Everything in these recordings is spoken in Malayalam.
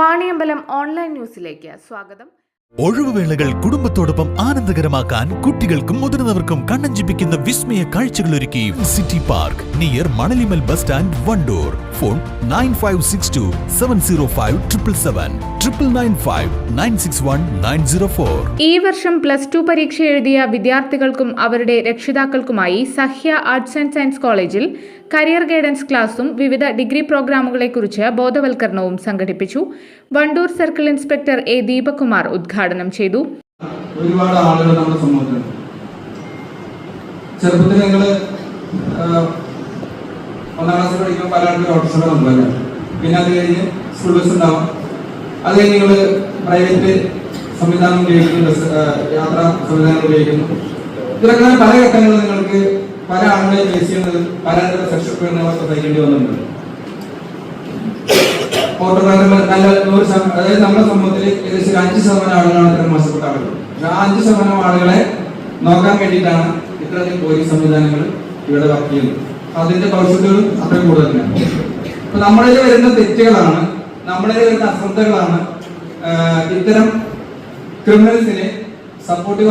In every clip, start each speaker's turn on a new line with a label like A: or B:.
A: വാണിയമ്പലം ഓൺലൈൻ ന്യൂസിലേക്ക് സ്വാഗതം.
B: ഒഴിവുവേളകൾ കുടുംബത്തോടൊപ്പം ആനന്ദകരമാക്കാൻ കുട്ടികൾക്കും മുതിർന്നവർക്കും കണ്ണഞ്ചിപ്പിക്കുന്ന വിസ്മയ കാഴ്ചകൾ ഒരുക്കി city park near Manalimal bus stand Wandoor. Phone nine five six two seven zero five triple seven triple nine five nine six one nine zero four.
A: ഈ വർഷം പ്ലസ് ടു പരീക്ഷ എഴുതിയ വിദ്യാർത്ഥികൾക്കും അവരുടെ രക്ഷിതാക്കൾക്കുമായി സഹ്യ ആർട്സ് ആൻഡ് സയൻസ് കോളേജിൽ കരിയർ ഗൈഡൻസ് ക്ലാസും വിവിധ ഡിഗ്രി പ്രോഗ്രാമുകളെക്കുറിച്ച് ബോധവൽക്കരണവും സംഘടിപ്പിച്ചു. Wandoor circle inspector A Deepakumar ഉദ്ഘാടനം ചെയ്തു.
C: ഒരുപാട് ആളുകൾ നമ്മുടെ സമൂഹത്തിലുണ്ട് ചെറുപ്പത്തിൽ ഞങ്ങൾ ഒന്നാം ക്ലാസ് പഠിക്കുമ്പോൾ പല ആളുകൾ വന്നതല്ല പിന്നെ അത് കഴിഞ്ഞ് സ്കൂൾ ബസ് ഉണ്ടാവും. അത് കഴിഞ്ഞ് നിങ്ങൾ പ്രൈവറ്റ് സംവിധാനം ഉപയോഗിക്കുന്നു ബസ് യാത്രാ സംവിധാനം ഉപയോഗിക്കുന്നു. ഇതൊക്കെ പല ഘട്ടങ്ങളിൽ നിങ്ങൾക്ക് പല ആളുകളെ ഫേസ് ചെയ്യുന്നത് പലതരം സെക്ഷൽ പീഡനങ്ങളൊക്കെ സഹിക്കേണ്ടി വന്നിട്ടുണ്ട് അതായത് നമ്മുടെ സമൂഹത്തിൽ ഏകദേശം അഞ്ച് ശതമാനം ആളുകളാണ് ഇത്തരം മോശപ്പെട്ട ആളുകൾ ആ അഞ്ച് ശതമാനം ആളുകളെ നോക്കാൻ വേണ്ടിയിട്ടാണ് ഇത്തരത്തിൽ പോലീസ് സംവിധാനങ്ങൾ ഇവിടെ വർക്ക് ചെയ്യുന്നത്. അതിന്റെ ഭവിഷ്യത്തുകളും അത്രയും കൂടുതൽ തന്നെയാണ്. അപ്പൊ നമ്മളിൽ വരുന്ന തെറ്റുകളാണ് നമ്മളിൽ വരുന്ന അശ്രദ്ധകളാണ് ഇത്തരം ക്രിമിനൽസിനെ സപ്പോർട്ടീവ്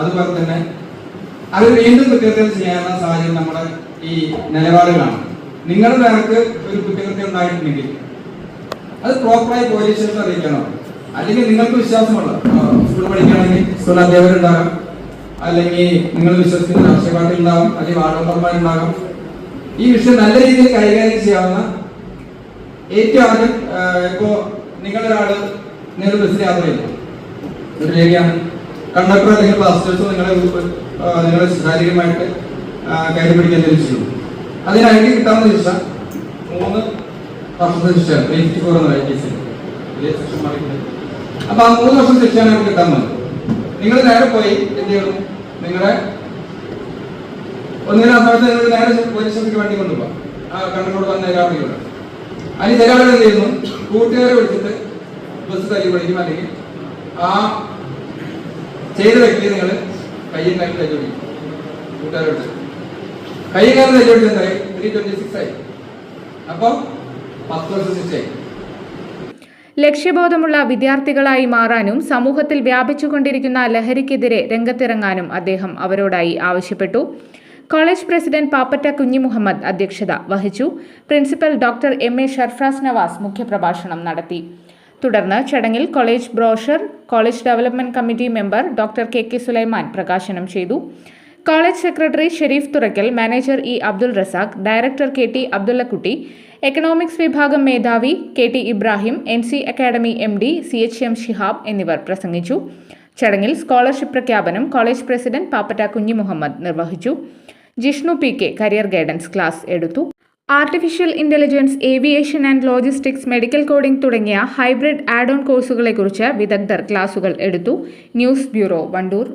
C: അതുപോലെ തന്നെ അത് വീണ്ടും കുറ്റകൃത്യം ചെയ്യാനുള്ള സാഹചര്യം നമ്മുടെ ഈ നിലപാടുകളാണ്. നിങ്ങളുടെ നേർക്ക് ഒരു കുറ്റകൃത്യം ഉണ്ടായിട്ടുണ്ടെങ്കിൽ അത് പ്രോപ്പറായി പോലീസ് അറിയിക്കണം അല്ലെങ്കിൽ നിങ്ങൾക്ക് വിശ്വാസമുള്ള സ്കൂൾ പഠിക്കുകയാണെങ്കിൽ സ്കൂൾ അധ്യാപകരുണ്ടാകാം. അല്ലെങ്കിൽ നിങ്ങൾ വിശ്വസിക്കുന്ന രാഷ്ട്രീയ ഉണ്ടാകും അല്ലെങ്കിൽ വാർഡ് മെമ്പർമാരുണ്ടാകും. ഈ വിഷയം നല്ല രീതിയിൽ കൈകാര്യം ചെയ്യാവുന്ന ഏറ്റവും ആദ്യം ഇപ്പോ നിങ്ങളൊരാൾ നിങ്ങൾ ബസ്സിൽ യാത്ര ചെയ്യുന്നു. ഒരു ലേഖയാണ് കണ്ടക്ടർ അല്ലെങ്കിൽ പാസ്റ്റേഴ്സ് നിങ്ങളെ നിങ്ങളെ ശാരീരികമായിട്ട് കയറി പിടിക്കാൻ ചെയ്യും. അതിന് ഐ ഡി കിട്ടാന്ന് ശിക്ഷ മൂന്ന് വർഷത്തെ ശിക്ഷയാണ് അപ്പൊ ആ മൂന്ന് വർഷം ശിക്ഷയാണ് നമുക്ക് കിട്ടാൻ പോകുന്നത് നിങ്ങൾ നേരെ പോയി എന്ത് ചെയ്യണം? നിങ്ങളെ ഒന്നിനാ സമയത്ത് നിങ്ങൾ നേരെ പോലീസ് വേണ്ടി വണ്ടി കൊണ്ടുപോകാം ആ കണ്ടക്ടറോട് വന്ന വിടാം അതിന് ചില എന്ത് ചെയ്യുന്നു? കൂട്ടുകാരെ വിളിച്ചിട്ട് ബസ് തല്ലി പഠിക്കും അല്ലെങ്കിൽ ആ ചെയ്ത വ്യക്തി നിങ്ങൾ കയ്യും കാലും തല്ലി കൂട്ടുകാരോട്. കയ്യും കാലം തല്ലി എന്തായി ത്രീ ട്വന്റി സിക്സ് ആയി. അപ്പോൾ പത്ത് വർഷം
A: ലക്ഷ്യബോധമുള്ള വിദ്യാർത്ഥികളായി മാറാനും സമൂഹത്തിൽ വ്യാപിച്ചുകൊണ്ടിരിക്കുന്ന ലഹരിക്കെതിരെ രംഗത്തിറങ്ങാനും അദ്ദേഹം അവരോടായി ആവശ്യപ്പെട്ടു. കോളേജ് പ്രസിഡന്റ് പാപ്പറ്റ കുഞ്ഞി മുഹമ്മദ് അധ്യക്ഷത വഹിച്ചു. Principal doctor M A Sharfraz Nawaz മുഖ്യപ്രഭാഷണം നടത്തി. തുടർന്ന് ചടങ്ങിൽ college brochure college development committee member doctor K K Sulaiman പ്രകാശനം ചെയ്തു. College secretary Sharif Thurakkal manager E Abdul Razak director K T Abdullakutty economics വിഭാഗം മേധാവി K T Ibrahim N C academy M D C H M Shihab എന്നിവർ പ്രസംഗിച്ചു. ചടങ്ങിൽ സ്കോളർഷിപ്പ് പ്രഖ്യാപനം കോളേജ് പ്രസിഡന്റ് പാപ്പറ്റ കുഞ്ഞി മുഹമ്മദ് നിർവഹിച്ചു. Jishnu P K career guidance class എടുത്തു. Artificial intelligence aviation and logistics medical coding തുടങ്ങിയ ഹൈബ്രിഡ് ആഡ് ഓൺ കോഴ്സുകളെക്കുറിച്ച് വിദഗ്ധർ ക്ലാസുകൾ എടുത്തു. News bureau Wandoor